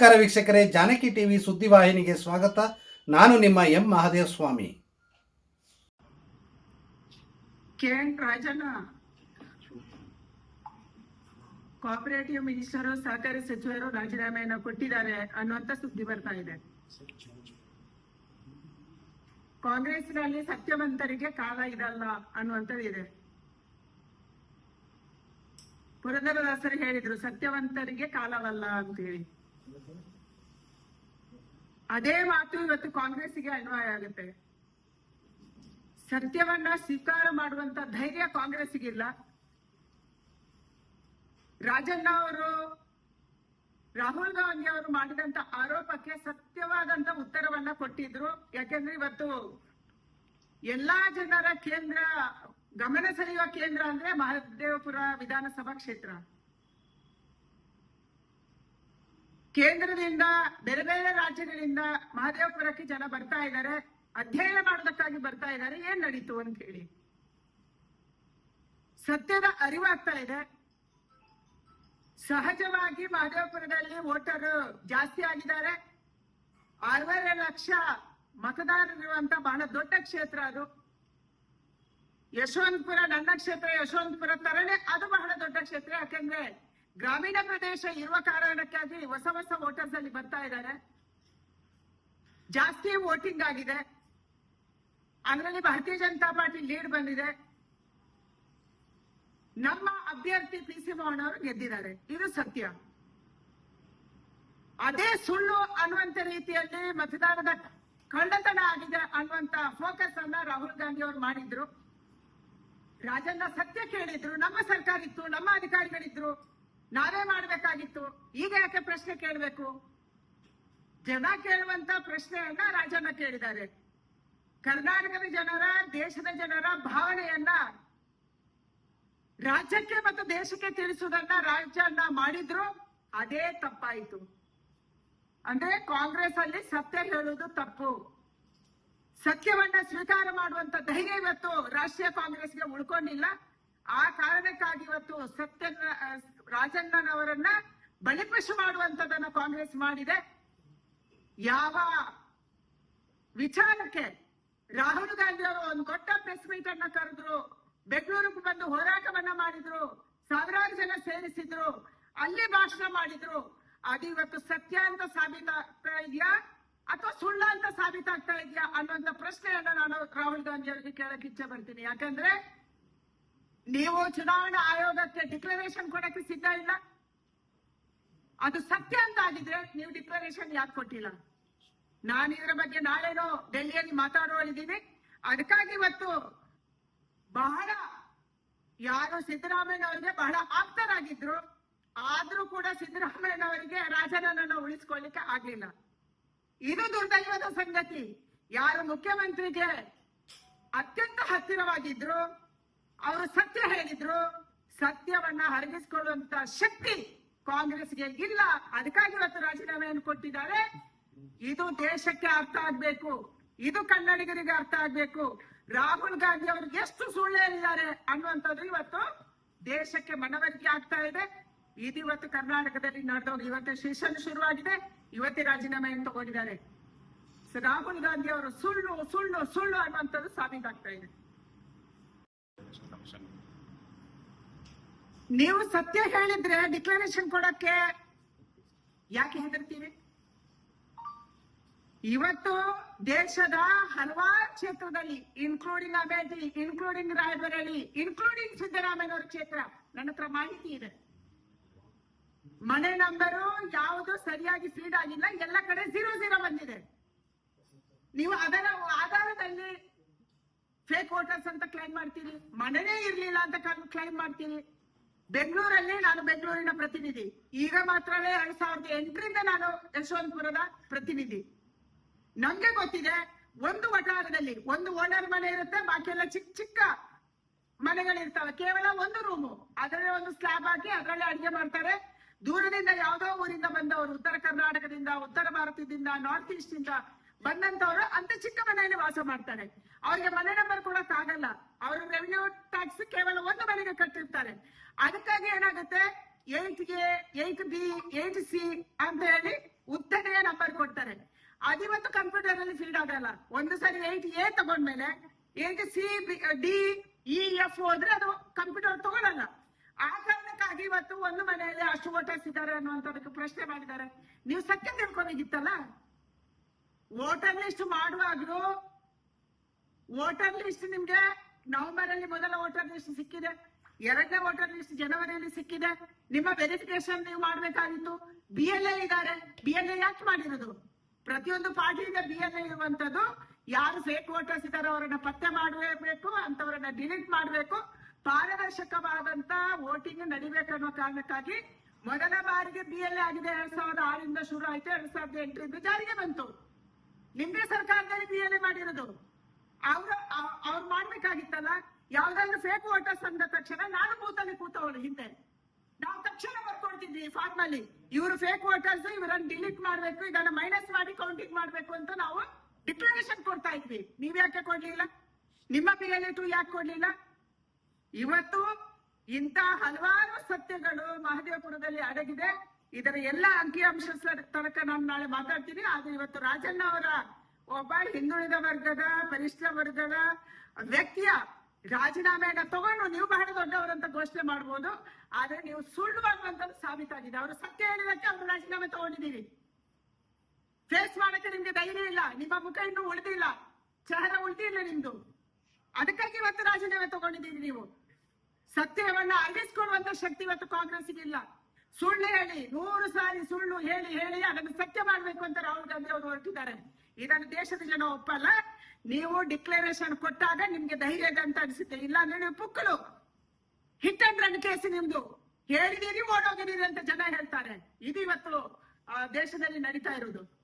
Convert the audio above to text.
ನಮಸ್ಕಾರ ವೀಕ್ಷಕರೇ, ಜಾನಕಿ ಟಿವಿ ಸುದ್ದಿವಾಹಿನಿಗೆ ಸ್ವಾಗತ. ನಾನು ನಿಮ್ಮ M Mahadeva Swamy Rajanna cooperative minister ಸಹಕಾರಿ ಸಚಿವರು ರಾಜೀನಾಮೆಯನ್ನು ಕೊಟ್ಟಿದ್ದಾರೆ ಅನ್ನುವಂತ ಸುದ್ದಿ ಬರ್ತಾ ಇದೆ. ಕಾಂಗ್ರೆಸ್ನಲ್ಲಿ ಸತ್ಯವಂತರಿಗೆ ಕಾಲ ಇದಲ್ಲ ಅನ್ನುವಂಥದ್ದು ಇದೆ. ಪುರಂದರದಾಸರು ಹೇಳಿದ್ರು, ಸತ್ಯವಂತರಿಗೆ ಕಾಲವಲ್ಲ ಅಂತ ಹೇಳಿ ಅದೇ ಮಾತು ಇವತ್ತು ಕಾಂಗ್ರೆಸ್ಗೆ ಅನ್ವಯ ಆಗುತ್ತೆ. ಸತ್ಯವನ್ನ ಸ್ವೀಕಾರ ಮಾಡುವಂತ ಧೈರ್ಯ ಕಾಂಗ್ರೆಸ್ಗಿಲ್ಲ ರಾಜಣ್ಣ ಅವರು, ರಾಹುಲ್ ಗಾಂಧಿ ಅವರು ಮಾಡಿದಂತ ಆರೋಪಕ್ಕೆ ಸತ್ಯವಾದಂತ ಉತ್ತರವನ್ನ ಕೊಟ್ಟಿದ್ರು. ಯಾಕೆಂದ್ರೆ ಇವತ್ತು ಎಲ್ಲಾ ಜನರ ಕೇಂದ್ರ, ಗಮನ ಸೆಳೆಯುವ ಕೇಂದ್ರ ಅಂದ್ರೆ ಮಹದೇವಪುರ ವಿಧಾನಸಭಾ ಕ್ಷೇತ್ರ. ಕೇಂದ್ರದಿಂದ, ಬೇರೆ ಬೇರೆ ರಾಜ್ಯಗಳಿಂದ ಮಹದೇವಪುರಕ್ಕೆ ಜನ ಬರ್ತಾ ಇದ್ದಾರೆ. ಅಧ್ಯಯನ ಮಾಡೋದಕ್ಕಾಗಿ ಬರ್ತಾ ಇದ್ದಾರೆ. ಏನ್ ನಡೀತು ಅಂತ ಹೇಳಿ. ಸತ್ಯದ ಅರಿವಾಗ್ತಾ ಇದೆ. ಸಹಜವಾಗಿ ಮಹದೇವಪುರದಲ್ಲಿ ವೋಟರ್ ಜಾಸ್ತಿ ಆಗಿದ್ದಾರೆ. ಆರೂವರೆ ಲಕ್ಷ ಮತದಾರರಿರುವಂತ ಬಹಳ ದೊಡ್ಡ ಕ್ಷೇತ್ರ ಅದು. ಯಶವಂತಪುರ, ನನ್ನ ಕ್ಷೇತ್ರ ಯಶವಂತಪುರ ತರನೇ ಅದು ಬಹಳ ದೊಡ್ಡ ಕ್ಷೇತ್ರ. ಯಾಕೆಂದ್ರೆ ಗ್ರಾಮೀಣ ಪ್ರದೇಶ ಇರುವ ಕಾರಣಕ್ಕಾಗಿ ಹೊಸ ಹೊಸ ವೋಟರ್ಸ್ ಅಲ್ಲಿ ಬರ್ತಾ ಇದ್ದಾರೆ. ಜಾಸ್ತಿ ವೋಟಿಂಗ್ ಆಗಿದೆ. ಅದರಲ್ಲಿ ಭಾರತೀಯ ಜನತಾ ಪಾರ್ಟಿ ಲೀಡ್ ಬಂದಿದೆ. ನಮ್ಮ ಅಭ್ಯರ್ಥಿ ಪಿ ಸಿ ಮೋಹನ್ ಅವರು ಗೆದ್ದಿದ್ದಾರೆ. ಇದು ಸತ್ಯ. ಅದೇ ಸುಳ್ಳು ಅನ್ನುವಂತ ರೀತಿಯಲ್ಲಿ ಮತದಾನದ ಕಳ್ಳತನ ಆಗಿದೆ ಅನ್ನುವಂತ ಫೋಕಸ್ ಅನ್ನ ರಾಹುಲ್ ಗಾಂಧಿ ಅವರು ಮಾಡಿದ್ರು. ರಾಜಣ್ಣ ಸತ್ಯ ಕೇಳಿದ್ರು. ನಮ್ಮ ಸರ್ಕಾರ ಇತ್ತು, ನಮ್ಮ ಅಧಿಕಾರಿಗಳಿದ್ರು. ನಾವೇ ಮಾಡ್ಬೇಕಾಗಿತ್ತು. ಈಗ ಯಾಕೆ ಪ್ರಶ್ನೆ ಕೇಳಬೇಕು? ಜನ ಕೇಳುವಂತ ಪ್ರಶ್ನೆಯನ್ನ ರಾಜಣ್ಣ ಕೇಳಿದ್ದಾರೆ. ಕರ್ನಾಟಕದ ಜನರ, ದೇಶದ ಜನರ ಭಾವನೆಯನ್ನ ರಾಜ್ಯಕ್ಕೆ ಮತ್ತು ದೇಶಕ್ಕೆ ತಿಳಿಸುವುದನ್ನ ರಾಜಣ್ಣ ಮಾಡಿದ್ರು, ಅದೇ ತಪ್ಪಾಯಿತು. ಅಂದ್ರೆ ಕಾಂಗ್ರೆಸ್ ಅಲ್ಲಿ ಸತ್ಯ ಹೇಳುವುದು ತಪ್ಪು. ಸತ್ಯವನ್ನ ಸ್ವೀಕಾರ ಮಾಡುವಂತ ಧೈರ್ಯ ಇವತ್ತು ರಾಷ್ಟ್ರೀಯ ಕಾಂಗ್ರೆಸ್ಗೆ ಉಳ್ಕೊಂಡಿಲ್ಲ. ಆ ಕಾರಣಕ್ಕಾಗಿ ಇವತ್ತು ಸತ್ಯ ರಾಜಣ್ಣನವರನ್ನ ಬಲಿಪಶು ಮಾಡುವಂತದನ್ನ ಕಾಂಗ್ರೆಸ್ ಮಾಡಿದೆ. ಯಾವ ವಿಚಾರಕ್ಕೆ ರಾಹುಲ್ ಗಾಂಧಿ ಅವರು ಒಂದು ಕೊಟ್ಟ ಪ್ರೆಸ್ ಮೀಟ್ ಅನ್ನ ಕರೆದ್ರು ಬೆಂಗಳೂರಿಗೆ ಬಂದು ಹೋರಾಟವನ್ನ ಮಾಡಿದ್ರು, ಸಾವಿರಾರು ಜನ ಸೇರಿಸಿದ್ರು, ಅಲ್ಲಿ ಭಾಷಣ ಮಾಡಿದ್ರು. ಅದು ಇವತ್ತು ಸತ್ಯ ಅಂತ ಸಾಬೀತಾಗ್ತಾ ಇದೆಯಾ ಅಥವಾ ಸುಳ್ಳ ಅಂತ ಸಾಬೀತಾಗ್ತಾ ಇದೆಯಾ ಅನ್ನೋಂತ ಪ್ರಶ್ನೆಯನ್ನ ನಾನು ರಾಹುಲ್ ಗಾಂಧಿ ಅವರಿಗೆ ಕೇಳಕ್ ಇಚ್ಛೆ ಬರ್ತೀನಿ ಯಾಕಂದ್ರೆ ನೀವು ಚುನಾವಣಾ ಆಯೋಗಕ್ಕೆ ಡಿಕ್ಲರೇಷನ್ ಕೊಡಕ್ಕೆ ಸಿದ್ಧ ಇಲ್ಲ? ಅದು ಸತ್ಯ ಅಂತ ಆಗಿದ್ರೆ ನೀವು ಡಿಕ್ಲರೇಷನ್ ಯಾಕೆ ಕೊಟ್ಟಿಲ್ಲ? ನಾನು ಇದರ ಬಗ್ಗೆ ನಾಳೆನೋ ಡೆಲ್ಲಿಯಲ್ಲಿ ಮಾತಾಡುವಳಿದ್ದೀನಿ ಅದಕ್ಕಾಗಿ ಇವತ್ತು ಬಹಳ ಯಾರು ಸಿದ್ದರಾಮಯ್ಯನವರಿಗೆ ಬಹಳ ಆಪ್ತರಾಗಿದ್ರು. ಆದ್ರೂ ಕೂಡ ಸಿದ್ದರಾಮಯ್ಯನವರಿಗೆ ರಾಜನನ್ನ ಉಳಿಸ್ಕೊಳ್ಳಿಕ್ಕೆ ಆಗ್ಲಿಲ್ಲ. ಇದು ದುರ್ದೈವದ ಸಂಗತಿ. ಯಾರು ಮುಖ್ಯಮಂತ್ರಿಗೆ ಅತ್ಯಂತ ಹತ್ತಿರವಾಗಿದ್ರು ಅವರು ಸತ್ಯ ಹೇಳಿದ್ರು. ಸತ್ಯವನ್ನ ಹರಗಿಸಿಕೊಳ್ಳುವಂತ ಶಕ್ತಿ ಕಾಂಗ್ರೆಸ್ಗೆ ಇಲ್ಲ. ಅದಕ್ಕಾಗಿ ಇವತ್ತು ರಾಜೀನಾಮೆಯನ್ನು ಕೊಟ್ಟಿದ್ದಾರೆ. ಇದು ದೇಶಕ್ಕೆ ಅರ್ಥ ಆಗ್ಬೇಕು. ಇದು ಕನ್ನಡಿಗರಿಗೆ ಅರ್ಥ ಆಗ್ಬೇಕು. ರಾಹುಲ್ ಗಾಂಧಿ ಅವರು ಎಷ್ಟು ಸುಳ್ಳು ಹೇಳಿದ್ದಾರೆ ಅನ್ನುವಂಥದ್ದು ಇವತ್ತು ದೇಶಕ್ಕೆ ಮನವರಿಕೆ ಆಗ್ತಾ ಇದೆ. ಇದು ಇವತ್ತು ಕರ್ನಾಟಕದಲ್ಲಿ ನಡೆದವರು ಇವತ್ತು ಸೆಷನ್ ಶುರುವಾಗಿದೆ. ಇವತ್ತೇ ರಾಜೀನಾಮೆಯನ್ನು ತಗೊಂಡಿದ್ದಾರೆ. ರಾಹುಲ್ ಗಾಂಧಿ ಅವರು ಸುಳ್ಳು ಸುಳ್ಳು ಸುಳ್ಳು ಅನ್ನುವಂಥದ್ದು ಸಾಬೀತಾಗ್ತಾ ಇದೆ. ನೀವು ಸತ್ಯ ಹೇಳಿದ್ರೆ ಡಿಕ್ಲರೇಷನ್ ಕೊಡಕ್ಕೆ ಯಾಕೆ ಹೆದರ್ತೀವಿ ಇವತ್ತು ದೇಶದ ಹಲವಾರು ಕ್ಷೇತ್ರದಲ್ಲಿ including Amethi including Raebareli including ಸಿದ್ದರಾಮಯ್ಯನವರ ಕ್ಷೇತ್ರ, ನನ್ನ ಹತ್ರ ಮಾಹಿತಿ ಇದೆ. ಮನೆ ನಂಬರು ಯಾವುದು ಸರಿಯಾಗಿ ಫೀಡ್ ಆಗಿಲ್ಲ, ಎಲ್ಲ ಕಡೆ ಜೀರೋ ಜೀರೋ ಬಂದಿದೆ. ನೀವು ಅದರ ಆಧಾರದಲ್ಲಿ ಫೇಕ್ ವೋಟರ್ಸ್ ಅಂತ ಕ್ಲೈಮ್ ಮಾಡ್ತೀರಿ, ಮನೆನೇ ಇರ್ಲಿಲ್ಲ ಅಂತ ಕ್ಲೈಮ್ ಮಾಡ್ತೀರಿ. ಬೆಂಗಳೂರಲ್ಲಿ ನಾನು ಬೆಂಗಳೂರಿನ ಪ್ರತಿನಿಧಿ. ಈಗ ಮಾತ್ರವೇ ಎರಡ್ ಸಾವಿರದ ಎಂಟರಿಂದ ನಾನು ಯಶವಂತಪುರದ ಪ್ರತಿನಿಧಿ. ನಮ್ಗೆ ಗೊತ್ತಿದೆ, ಒಂದು ವಠಾರದಲ್ಲಿ ಒಂದು ಓನರ್ ಮನೆ ಇರುತ್ತೆ ಬಾಕಿ ಎಲ್ಲ ಚಿಕ್ಕ ಚಿಕ್ಕ ಮನೆಗಳಿರ್ತವೆ. ಕೇವಲ ಒಂದು ರೂಮು ಅದರಲ್ಲೇ ಒಂದು ಸ್ಲ್ಯಾಬ್ ಹಾಕಿ ಅದರಲ್ಲೇ ಅಡಿಗೆ ಮಾಡ್ತಾರೆ. ದೂರದಿಂದ ಯಾವುದೋ ಊರಿಂದ ಬಂದವರು, ಉತ್ತರ ಕರ್ನಾಟಕದಿಂದ, ಉತ್ತರ ಭಾರತದಿಂದ ನಾರ್ತ್ ಈಸ್ಟ್ ಇಂದ ಬಂದಂತವ್ರು ಅಂತ ಚಿಕ್ಕ ಮನೆಯಲ್ಲಿ ವಾಸ ಮಾಡ್ತಾರೆ. ಅವ್ರಿಗೆ ಮನೆ ನಂಬರ್ ಕೊಡಕ್ ಆಗಲ್ಲ. ಅವರು ರೆವಿನ್ಯೂ ಟ್ಯಾಕ್ಸ್ ಕೇವಲ ಒಂದು ಮನೆಗೆ ಕಟ್ಟಿರ್ತಾರೆ. ಅದಕ್ಕಾಗಿ ಏನಾಗುತ್ತೆ? Eight A eight B eight C ಅಂತ ಹೇಳಿ ಉದ್ದನೆಯ ನಂಬರ್ ಕೊಡ್ತಾರೆ. ಅದಿವತ್ತು ಕಂಪ್ಯೂಟರ್ ಅಲ್ಲಿ ಫೀಡ್ ಆಗಲ್ಲ. ಒಂದು ಸರಿ eight A ತಗೊಂಡ್ಮೇಲೆ eight C D E F ಹೋದ್ರೆ ಅದು ಕಂಪ್ಯೂಟರ್ ತಗೊಳಲ್ಲ. ಆ ಕಾರಣಕ್ಕಾಗಿ ಇವತ್ತು ಒಂದು ಮನೆಯಲ್ಲಿ ಅಷ್ಟು ವೋಟರ್ಸ್ ಇದ್ದಾರೆ ಅನ್ನುವಂಥದಕ್ಕೆ ಪ್ರಶ್ನೆ ಮಾಡಿದ್ದಾರೆ. ನೀವು ಸತ್ಯ ತಿಳ್ಕೊಬೇಕಿತ್ತಲ್ಲ? ವೋಟರ್ ಲಿಸ್ಟ್ ಮಾಡುವಾಗ್ಲೂ ವೋಟರ್ ಲಿಸ್ಟ್ ನಿಮ್ಗೆ ನವೆಂಬರ್ ಅಲ್ಲಿ ಮೊದಲ ವೋಟರ್ ಲಿಸ್ಟ್ ಸಿಕ್ಕಿದೆ, ಎರಡನೇ ವೋಟರ್ ಲಿಸ್ಟ್ ಜನವರಿಯಲ್ಲಿ ಸಿಕ್ಕಿದೆ. ನಿಮ್ಮ ವೆರಿಫಿಕೇಶನ್ ನೀವು ಮಾಡ್ಬೇಕಾಗಿತ್ತು. ಬಿ ಎಲ್ ಎ ಇದ್ದಾರೆ. ಬಿ ಎಲ್ ಎ ಯಾಕೆ ಮಾಡಿರೋದು? ಪ್ರತಿಯೊಂದು ಪಾರ್ಟಿಯಿಂದ ಬಿ ಎಲ್ ಎ ಇರುವಂತದ್ದು ಯಾರು ಫೇಕ್ ವೋಟರ್ಸ್ ಇದ್ದಾರೋ ಅವರನ್ನ ಪತ್ತೆ ಮಾಡಬೇಕು, ಅಂತವರನ್ನ ಡಿಲೀಟ್ ಮಾಡಬೇಕು. ಪಾರದರ್ಶಕವಾದಂತ ವೋಟಿಂಗ್ ನಡಿಬೇಕನ್ನೋ ಕಾರಣಕ್ಕಾಗಿ ಮೊದಲ ಬಾರಿಗೆ ಬಿ ಎಲ್ ಎ ಆಗಿದೆ. ಎರಡ್ ಸಾವಿರದ ಆರಿಂದ ಶುರು ಆಯ್ತು. ಎರಡ್ ಸಾವಿರದ ಎಂಟರಿಂದ ಜಾರಿಗೆ ಬಂತು. ನಿಮ್ದೇ ಸರ್ಕಾರದಲ್ಲಿ ಬಿ ಎಲ್ ಎ ಮಾಡಿರೋದು. ಅವ್ರ ಅವ್- ಅವ್ರು ಮಾಡ್ಬೇಕಾಗಿತ್ತಲ್ಲ, ಯಾವ್ದಾದ್ರು ಫೇಕ್ ವೋಟರ್ಸ್ ಅಂದ ತಕ್ಷಣ ನಾನು ಬೂತಲ್ಲಿ ಕೂತವಳು ಹಿಂದೆ. ನಾವು ತಕ್ಷಣ ಬರ್ಕೊಡ್ತಿದ್ವಿ ಫಾರ್ಮ್ ಅಲ್ಲಿ ಇವರು ಫೇಕ್ ವೋಟರ್ಸ್ ಇವರನ್ನ ಡಿಲೀಟ್ ಮಾಡ್ಬೇಕು ಇದನ್ನ ಮೈನಸ್ ಮಾಡಿ ಕೌಂಟಿಂಗ್ ಮಾಡ್ಬೇಕು ಅಂತ ನಾವು ಡಿಕ್ಲರೇಷನ್ ಕೊಡ್ತಾ ಇದ್ವಿ. ನೀವ್ ಯಾಕೆ ಕೊಡ್ಲಿಲ್ಲ? ನಿಮ್ಮ ಬಿ ಎಲ್ ಎ ಟು ಯಾಕೆ ಕೊಡ್ಲಿಲ್ಲ? ಇವತ್ತು ಇಂತ ಹಲವಾರು ಸತ್ಯಗಳು ಮಹದೇವಪುರದಲ್ಲಿ ಅಡಗಿದೆ. ಇದರ ಎಲ್ಲ ಅಂಕಿಅಂಶ ತನಕ ನಾನು ನಾಳೆ ಮಾತಾಡ್ತೀನಿ. ಆದ್ರೆ ಇವತ್ತು ರಾಜಣ್ಣ ಅವರ ಒಬ್ಬ ಹಿಂದುಳಿದ ವರ್ಗದ, ಪರಿಷ್ಠ ವರ್ಗದ ವ್ಯಕ್ತಿಯ ರಾಜೀನಾಮೆಯನ್ನ ತಗೊಂಡು ನೀವು ಬಹಳ ದೊಡ್ಡವರಂತ ಘೋಷಣೆ ಮಾಡ್ಬೋದು. ಆದ್ರೆ ನೀವು ಸುಳ್ಳು ಅನ್ನುವಂಥದ್ದು ಸಾಬೀತಾಗಿದೆ. ಅವರು ಸತ್ಯ ಹೇಳಿದಕ್ಕೆ ಅವರು ರಾಜೀನಾಮೆ ತಗೊಂಡಿದ್ದೀವಿ ಫೇಸ್ ಮಾಡಕ್ಕೆ ನಿಮ್ಗೆ ಧೈರ್ಯ ಇಲ್ಲ. ನಿಮ್ಮ ಮುಖ ಇನ್ನು ಉಳಿದಿಲ್ಲ. ಚಹರ ಉಳಿದಿಲ್ಲ ನಿಮ್ದು. ಅದಕ್ಕಾಗಿ ಇವತ್ತು ರಾಜೀನಾಮೆ ತಗೊಂಡಿದ್ದೀರಿ ನೀವು. ಸತ್ಯವನ್ನ ಅರ್ಗಿಸ್ಕೊಳ್ಳುವಂತ ಶಕ್ತಿ ಇವತ್ತು ಕಾಂಗ್ರೆಸ್ಗೆ ಇಲ್ಲ. ಸುಳ್ಳು ಹೇಳಿ, ನೂರು ಸಾರಿ ಸುಳ್ಳು ಹೇಳಿ ಹೇಳಿ, ಅದನ್ನು ಸತ್ಯ ಮಾಡಬೇಕು ಅಂತ ರಾಹುಲ್ ಗಾಂಧಿ ಅವರು ಹೊರಟಿದ್ದಾರೆ. ಇದನ್ನು ದೇಶದ ಜನ ಒಪ್ಪಲ್ಲ. ನೀವು ಡಿಕ್ಲರೇಷನ್ ಕೊಟ್ಟಾಗ ನಿಮ್ಗೆ ಧೈರ್ಯ ಅಂತ ಅನಿಸುತ್ತೆ. ಇಲ್ಲ ಅಂದ್ರೆ ನೀವು ಪುಕ್ಕಲು. ಹಿಟ್ ಅಂಡ್ ರನ್ ಕೇಸ್ ನಿಮ್ದು. ಹೇಳಿದೀರಿ ಓಡೋಗಿದ್ದೀರಿ ಅಂತ ಜನ ಹೇಳ್ತಾರೆ. ಇದು ಇವತ್ತು ದೇಶದಲ್ಲಿ ನಡೀತಾ ಇರೋದು.